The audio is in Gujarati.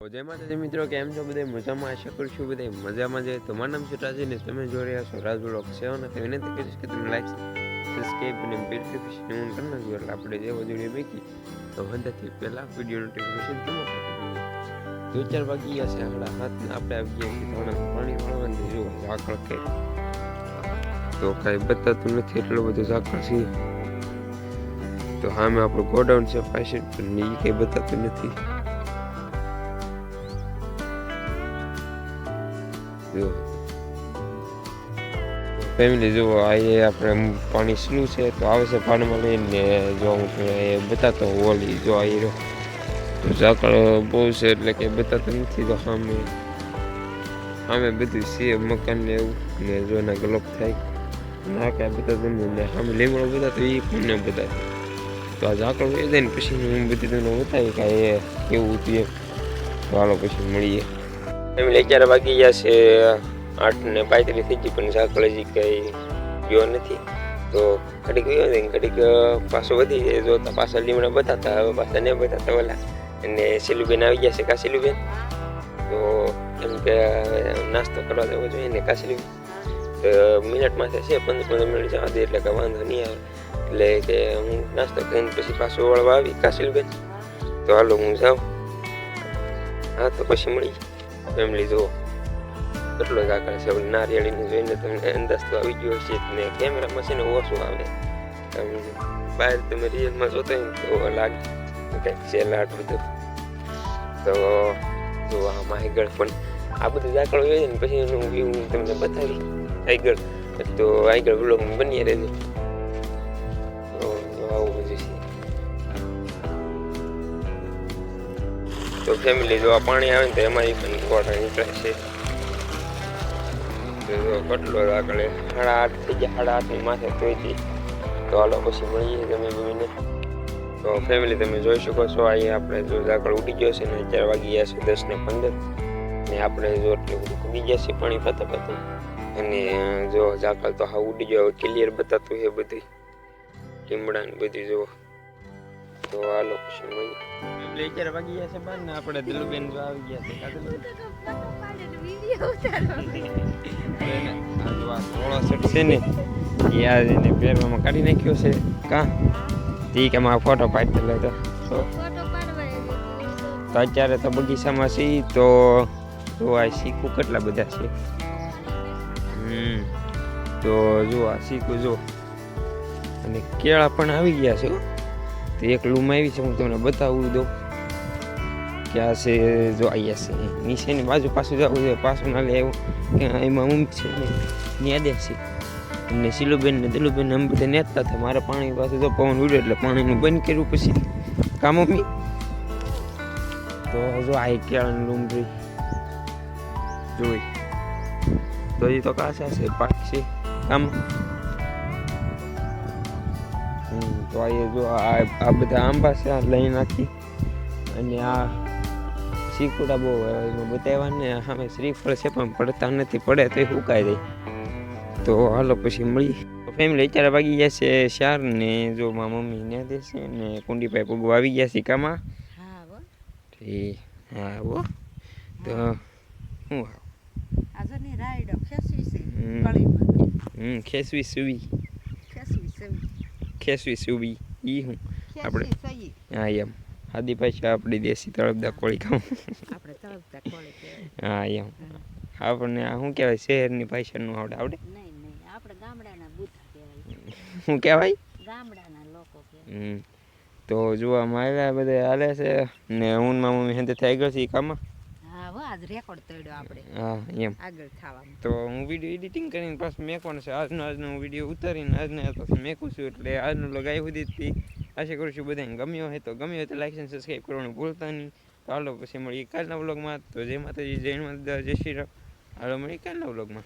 તો જય માતાજી મિત્રો, કેમ છો બધા? મજામાં? આશા કરું છું બધા મજામાં છે. તમારું મારું નામ છે રાજી ને તમે જોઈ રહ્યા છો રાજ બ્લોક છે અને વિનંતી કરીશ કે તમે લાઈક સબસ્ક્રાઈબ અને બેલ નોટિફિકેશન ઓન કરી નાખજો. એટલે આપણે જે વધુ મૂકી તો બધાથી પહેલાં વીડિયો નોટિફિકેશન તમે દો ચાર વાગી ગયા છે આપણા હાથ આપણે આવી ગયા છીએ પાણી વાળવાનું જો ઝાકળ કે. તો કાંઈ બતાતું નથી એટલું બધું ઝાકળ છે. તો હા મેં આપણું ગોડાઉન છે, પાછળ, પણ એ કંઈ બતાતું નથી. જો ફેમિલી જુઓ, આ આપણે પાણી સ્લુ છે તો આવે છે પાણીમાં લઈને જો હું એ બતાતો ઓલી જો આ રહ્યો તો ઝાકળ બહુ છે એટલે કે બતાતો નથી તો સામે. સામે બધું છે, મકાન ને એવું. ને જો એના ગલોપ થાય. ના કાંઈ બતાતો ને સામે લીમડો બતાતો એ પણ બતાતો. તો આ ઝાકળ વહી જાય ને પછી હું બધી તમને બતાવી કાંઈ કેવું હતું એમ. તો હાલો પછી મળીએ. ફેમિલી અગિયાર વાગી ગયા છે, આઠ ને પાંત્રીસ થઈ ગઈ, પણ હજી કંઈ ગયો નથી. તો ઘડીક ગયો ને, ઘડીક પાછો વધી જાય. જો તો પાછા લીમડા બતાતા હવે પાછા નહીં બતાતા ઓલા. અને સિલુબેન આવી ગયા છે, કાશીલુબેન. તો એમ કે, નાસ્તો કરવા જવો જોઈએ ને, કાશીલુબેન. મિનિટમાં છે પંદર પંદર મિનિટ જવા દે, એટલે કે વાંધો નહીં આવે. એટલે કે હું નાસ્તો કરીને પછી પાછો વળવા આવી, કાશીલુબેન. તો હાલો હું જાઉં. હા, તો પછી મળી ફેમિલી જુઓ કેટલો જ આકાર છે નારિયેળીને જોઈને તમને અંદાજ તો આવી ગયો છે ને. કેમેરામાં છે ઓછું આવે. બહાર તમે રિયલમાં જોતો હોય તો લાગે. કંઈક છે લાટ બધું. તો જો આ આગળ પણ આ બધું ઝાકળ હોય ને પછી એનું વ્યૂ તમને બતાવી આગળ તો આગળ બ્લોગ બની રહેજો. તો ફેમિલી જો આ પાણી આવે ને તો એમાંથી પણ વોટર નીકળે છે. કેટલો આગળ સાડા આઠ થઈ ગયા, સાડા આઠની માથે ધોઈતી તો હાલો પછી મળીએ તમે બમીને તો ફેમિલી તમે જોઈ શકો છો, અહીંયા આપણે જો ઝાકળ ઉડી ગયો છે ને અત્યારે વાગી ગયા છે દસ ને પંદર. ને આપણે જો એટલું ઉડી ગયા છે પાણી પતા પતું. અને જો ઝાકળ તો હા ઉડી ગયો ક્લિયર બતાતું છે બધી લીમડા ને બધી જો તો આ લોકેશન મળીએ બ્લેચર વાગી ગયા છે બાર ને આપણે દિલુબેન જો આવી ગયા છે. કા દિલુબેન? આ જો આ સોળો શર્ટ છે ને એ આ એને પહેરવામાં કાઢી નાખ્યો છે. કા? તી કે મારો ફોટો પાડી દે તો તો તો અત્યારે તો બગીચામાં છીએ તો જો આ શીખું કેટલા બધા છે. હમ. તો જો આ શીખું જો. અને કેળા પણ આવી ગયા છે. તો એક લૂમ આવી છે, હું તમને બતાવું દઉં. કે આ છે, જો અહીંયા છે. નીચેની બાજુ પાછું જવું છે, પાછું ના લે એવું કે એમાં ઊંઘ છે ન્યાદે ન્યા છે. અને શીલુબેન ને દિલુબેન અમે બધા નેતા હતા. મારે પાણી પાસે તો પવન ઉડ્યો એટલે પાણીનું બંધ કર્યું પછી. કામ મમ્મી? તો જો આ કેળાની લૂમ રહી. જોઈ. તો હજી તો કાચા છે, પાક છે. કામ? તો આ જો આ બધા આંબા છે આ લઈ નાખી. અને આ શીકુડા બહુ એમાં બતાવ્યા ને સામે શ્રીફળ છે પણ પડતા નથી પડે તો સુકાઈ જાય. તો હાલો પછી મળી ફેમિલી અત્યારે વાગી ગયા છે શાર ને જો મારા મમ્મી ને દેશે ને કુંડીભાઈ ભાઈ પગો આવી ગયા છે કામાં હા હો તો શું હમ. હમ ખેસવી સુવી. ખેસવી સુવી ઈ હું. આપણે હા એમ. આદિ પાછા આપણી દેશી તળપદા કોળી ખાઉં હા એમ. આપણને આ શું કહેવાય? શહેરની ભાષાનું આવડે આવડે? શું કહેવાય? ગામડાના લોકો કહેવાય. તો જોવામાં આવ્યા બધા હાલે છે. ને હું મમ્મી હેન્તે થઈ ગયો છે એ કામમાં? હા આજ રેકોર્ડ તોડ્યો આપણે. હા એમ. આગળ થવામાં તો હું વીડિયો એડિટિંગ કરીને પાછું મેકવાનો છે. આજનો આજનો હું વીડિયો ઉતારીને આજને પાછું મેકું છું. એટલે આજનો લગાવી સુધી આશા કરું છું બધાને ગમ્યો હોય તો ગમ્યો હોય તો લાઈક અને સબસ્ક્રાઈબ કરવાનું ભૂલતા નહીં. તો હાલો પછી મળીએ કાલના વ્લોગમાં તો જય માતાજી જય માતા જય શ્રી રામ. હાલો મળીએ કાલના વ્લોગમાં